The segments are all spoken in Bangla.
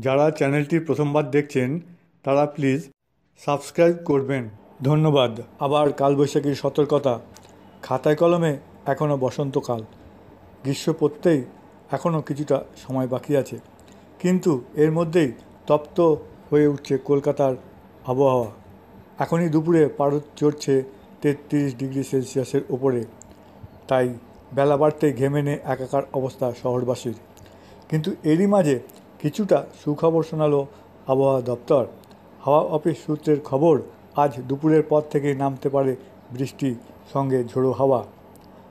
যারা চ্যানেলটি প্রথমবার দেখছেন, তারা প্লিজ সাবস্ক্রাইব করবেন। ধন্যবাদ। আবার কালবৈশাখীর সতর্কতা। খাতায় কলমে এখনও বসন্তকাল। গ্রীষ্ম পড়তেই এখনও কিছুটা সময় বাকি আছে। কিন্তু এর মধ্যেই তপ্ত হয়ে উঠছে কলকাতার আবহাওয়া। এখনই দুপুরে পারদ চড়ছে তেত্রিশ ডিগ্রি সেলসিয়াসের ওপরে। তাই বেলা বাড়তে ঘেমে নে একাকার অবস্থা শহরবাসীর। কিন্তু এরই মাঝে কিছুটা সুখবর শোনালো আবহাওয়া দপ্তর। হাওয়া অফিস সূত্রের খবর, আজ দুপুরের পর থেকেই নামতে পারে বৃষ্টি, সঙ্গে ঝোড়ো হাওয়া।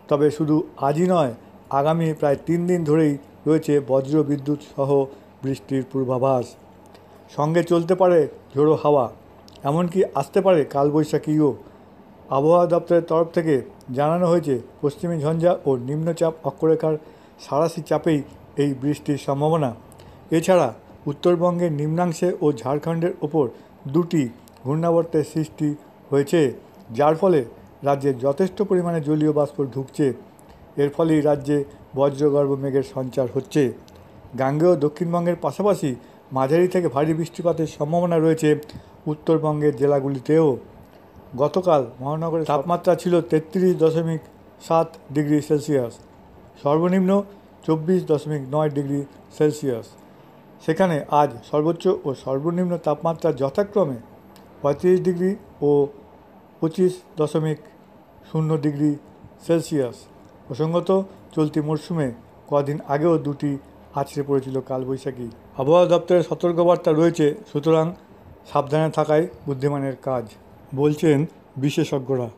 তবে শুধু আজই নয়, আগামী প্রায় তিন দিন ধরেই রয়েছে বজ্র বিদ্যুৎ সহ বৃষ্টির পূর্বাভাস। সঙ্গে চলতে পারে ঝোড়ো হাওয়া, এমনকি আসতে পারে কালবৈশাখীও। আবহাওয়া দপ্তরের তরফ থেকে জানানো হয়েছে, পশ্চিমী ঝঞ্ঝা ও নিম্নচাপ অক্ষরেখার সারাশি চাপেই এই বৃষ্টির সম্ভাবনা। এছাড়া উত্তরবঙ্গের নিম্নাংশে ও ঝাড়খণ্ডের ওপর দুটি ঘূর্ণাবর্তের সৃষ্টি হয়েছে, যার ফলে রাজ্যে যথেষ্ট পরিমাণে জলীয় বাষ্প ঢুকছে। এর ফলেই রাজ্যে বজ্রগর্ভ মেঘের সঞ্চার হচ্ছে। গাঙ্গেয় দক্ষিণবঙ্গের পাশাপাশি মাঝারি থেকে ভারী বৃষ্টিপাতের সম্ভাবনা রয়েছে উত্তরবঙ্গের জেলাগুলিতেও। গতকাল মহানগরের তাপমাত্রা ছিল তেত্রিশ দশমিক সাত ডিগ্রি সেলসিয়াস। সর্বনিম্ন চব্বিশ দশমিক নয় ডিগ্রি সেলসিয়াস। সেখানে আজ সর্বোচ্চ ও সর্বনিম্ন তাপমাত্রা যথাক্রমে পঁয়ত্রিশ ডিগ্রি ও পঁচিশ দশমিক শূন্য ডিগ্রি সেলসিয়াস। প্রসঙ্গত, চলতি মরশুমে কদিন আগেও দুটি আছড়ে পড়েছিল কালবৈশাখী। আবহাওয়া দপ্তরের সতর্কবার্তা রয়েছে, সুতরাং সাবধানে থাকাই বুদ্ধিমানের কাজ, বলছেন বিশেষজ্ঞরা।